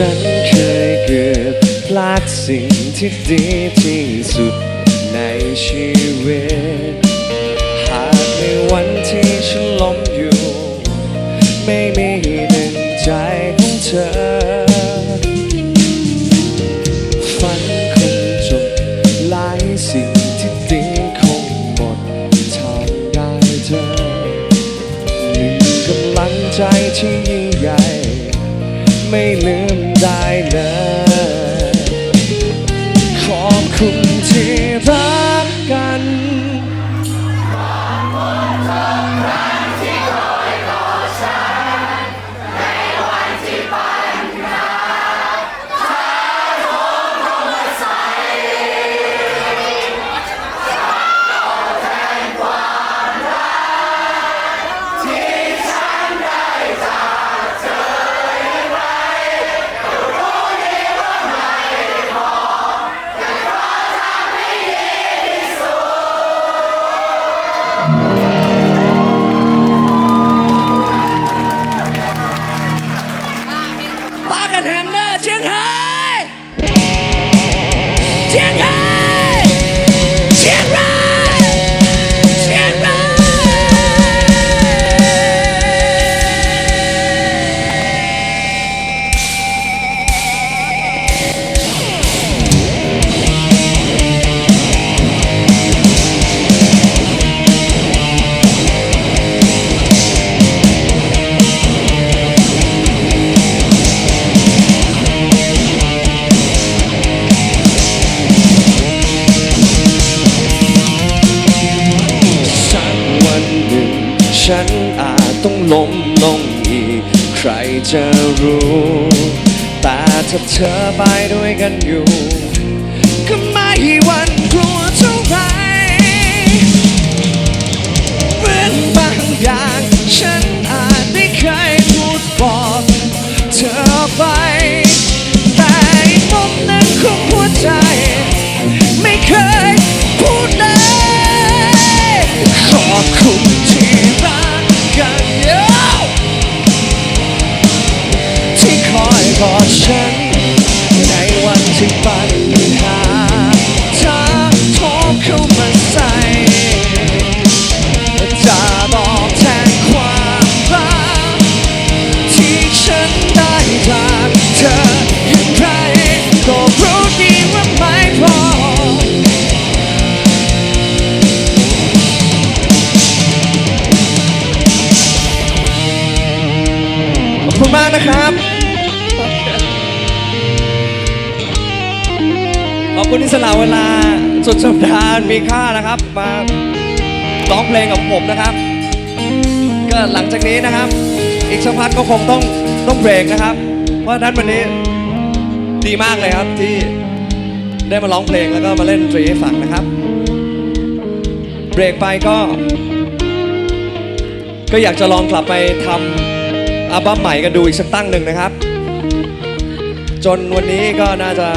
ฉันเคยเกือบพลาดสิ่งที่ดีที่สุดในชีวิต หากในวันที่ฉันล้มอยู่ ไม่มีหนึ่งใจของเธอ ฝันคงจบหลายสิ่งที่ดีคงหมดทางได้เธอหนึ่งกำลังใจที่ยิ่งใหญ่ ไม่ลืมได้เลยขอบคุณที่ and ฉันอาจต้องล้มลงอีก ใครจะรู้ แต่ถ้าเธอไปด้วยกันอยู่ ก็ไม่วันกลัวเท่าไหรเหมือนบางอย่าง ฉันอาจได้เคยพูดบอกเธอไป กอดฉัน ในวันที่ปัญหาเธอโทรเข้ามาใส่จะตอบแทนความรักที่ฉันได้จากเธออย่างไรก็รู้ดีว่าไม่พอ ขอบคุณมากนะครับ ขอบคุณที่สละเวลาสุดสัปดาห์มีค่านะครับ มาร้องเพลงกับผมนะครับ ก็หลังจากนี้นะครับ อีกสักพักก็คงต้องต้องเบรกนะครับ เพราะฉะนั้นวันนี้ดีมากเลยครับที่ได้มาร้องเพลงแล้วก็มาเล่นดนตรีให้ฟังนะครับ เบรกไปก็ ก็อยากจะลองกลับไปทำอัลบั้มใหม่กันดูอีกสักตั้งหนึ่งนะครับ จนวันนี้ก็น่าจะ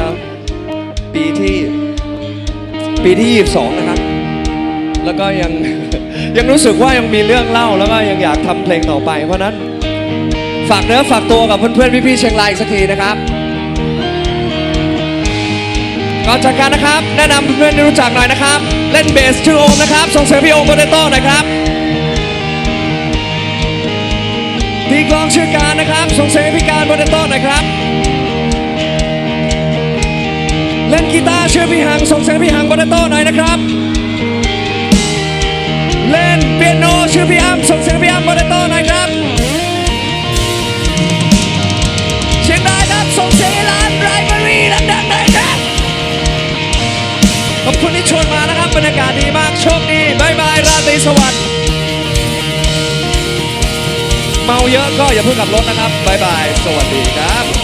ปีที่ปีที่ 22 นะครับ แล้วก็ยังยังรู้สึกว่ายังมีเรื่องเล่าแล้วก็ยังอยากทำเพลงต่อไป เพราะนั้นฝากเนื้อฝากตัวกับเพื่อนๆพี่ๆเชียงรายอีกสักทีนะครับก่อนจากกันนะครับ แนะนำเพื่อนๆที่รู้จักหน่อยนะครับ เล่นเบสชื่อโอมนะครับส่งเสียงพี่โอมโปเตโต้หน่อยครับพี่กลองชื่อการนะครับส่งเสียงพี่การโปเตโต้หน่อยครับ นกีตาร์ชื่อพี่หังส่งเสียงพี่หังโปเตโต้หน่อยนะครับ เล่นเปียโนชื่อพี่อ้ำส่งเสียงพี่อ้ำโปเตโต้หน่อยครับเชียงรายครับส่งเสียงให้ร้านไรบารีดังๆหน่อยครับขอบคุณที่ชวนมานะครับบรรยากาศดีมากโชคดีบายบายราตรีสวัสดิ์เมาเยอะก็อย่าเพิ่งขับรถนะครับบายบายสวัสดีครับ